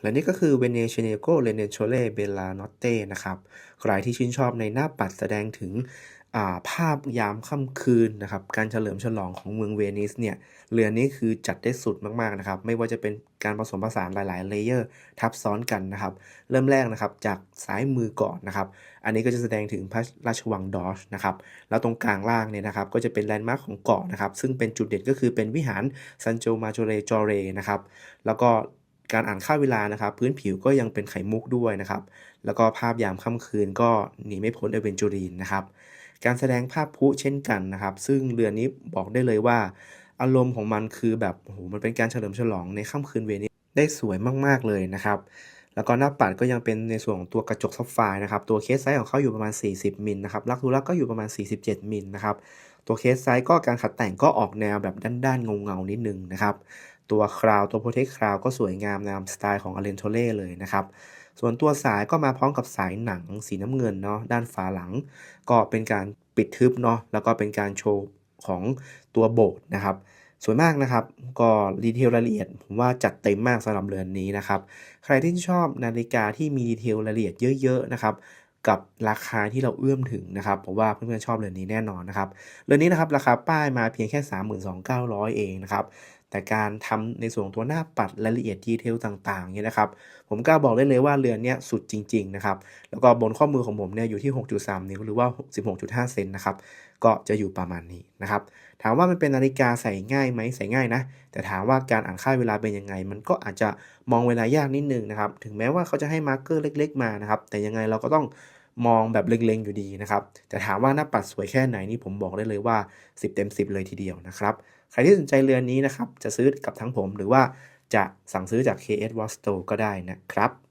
และนี่ก็คือ v e n e z i a n o l e n e c h o l e Bella Notte นะครับใครที่ชื่นชอบในหน้าปัดแสดงถึงาภาพยามค่ำคืนนะครับ การเฉลิมฉลองของเมืองเวนิสเนี่ย เรือนนี้คือจัดได้สุดมากๆนะครับ ไม่ว่าจะเป็นการผสมผสานหลายๆเลเยอร์ทับซ้อนกันนะครับ เริ่มแรกนะครับจากซ้ายมือก่อนนะครับ อันนี้ก็จะแสดงถึงพระราชวังดอชนะครับ แล้วตรงกลางล่างเนี่ยนะครับ ก็จะเป็นแลนด์มาร์คของเกาะนะครับ ซึ่งเป็นจุดเด่นก็คือเป็นวิหารซันโจมาโจเรจอเรนะครับ แล้วก็ การอ่านค่าเวลานะครับ พื้นผิวก็ยังเป็นไขมุกด้วยนะครับ แล้วก็ภาพยามค่ำคืนก็หนีไม่พ้นเอเวนจูรีนนะครับ การแสดงภาพพุเช่นกันนะครับ ซึ่งเรือนนี้บอกได้เลยว่า อารมณ์ของมันคือแบบโอ้โหมันเป็นการเฉลิมฉลองในค่ำคืนเวนิสได้สวยมากๆเลยนะครับ แล้วก็หน้าปัดก็ยังเป็นในส่วนของตัวกระจกซับไฟนะครับ ตัวเคสไซส์ของเขาอยู่ประมาณ 40มิลนะครับลักดูลักก็อยู่ประมาณ 47มิลนะครับ ตัวเคสไซส์ก็การขัดแต่งก็ออกแนวแบบด้านๆเงาๆนิดนึงนะครับ ตัวคราวตัวโปรเทคคราวก็สวยงามตามสไตล์ของอเลนโทเล่เลยนะครับ ส่วนตัวสายก็มาพร้อมกับสายหนังสีน้ำเงินเนาะด้านฝาหลัง ก็เป็นการปิดทึบเนาะแล้วก็เป็นการโชว์ของตัวโบสถ์นะครับสวยมากนะครับ ก็ดีเทลรายละเอียด ผมว่าจัดเต็มมากสำหรับเรือนนี้นะครับ ใครที่ชอบนาฬิกาที่มีดีเทลรายละเอียดเยอะๆนะครับ กับราคาที่เราเอื้อมถึงนะครับผมว่าเพื่อนๆชอบเรือนนี้แน่นอนนะครับเรือนนี้นะครับราคาป้ายมาเพียงแค่ 32,900 เองนะครับแต่การทำในส่วนตัวหน้าปัดรายละเอียดดีเทลต่างๆเนี่ยนะครับ ผมกล้าบอกได้เลยว่าเรือนเนี้ยสุดจริง ๆ นะครับ แล้วก็บนข้อมือของผมเนี่ยอยู่ที่ 6.3 นิ้วหรือว่า 16.5 เซนนะครับ ก็จะอยู่ประมาณนี้นะครับ ถามว่ามันเป็นนาฬิกาใส่ง่ายไหมใส่ง่ายนะ แต่ถามว่าการอ่านค่าเวลาเป็นยังไง มันก็อาจจะมองเวลายากนิดนึงนะครับ ถึงแม้ว่าเขาจะให้มาร์กเกอร์เล็ก ๆ มานะครับ แต่ยังไงเราก็ต้อง มองแบบเล็งๆอยู่ดีนะครับ แต่ถามว่าหน้าปัดสวยแค่ไหนนี่ผมบอกได้เลยว่า 10 เต็ม 10 เลยทีเดียวนะครับ ใครที่สนใจเรือนนี้นะครับ จะซื้อกับทั้งผมหรือว่าจะสั่งซื้อจาก KS w a s t o ก็ได้นะครับ